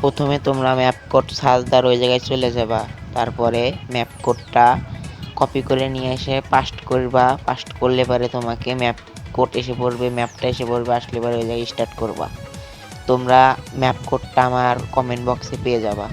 প্রথমে তোমরা map code search দেওয়ার ওই জায়গায় চলে যাবা। তারপরে ম্যাপ কোডটা কপি করে নিয়ে এসে পাস্ট করবা। পাস্ট করলে পরে তোমাকে ম্যাপ কোড এসে পড়বে ম্যাপটা এসে পড়বে, আসলে পরে ওই জায়গায় স্টার্ট করবা। তোমরা ম্যাপ কোডটা আমার কমেন্ট বক্সে পেয়ে যাবা।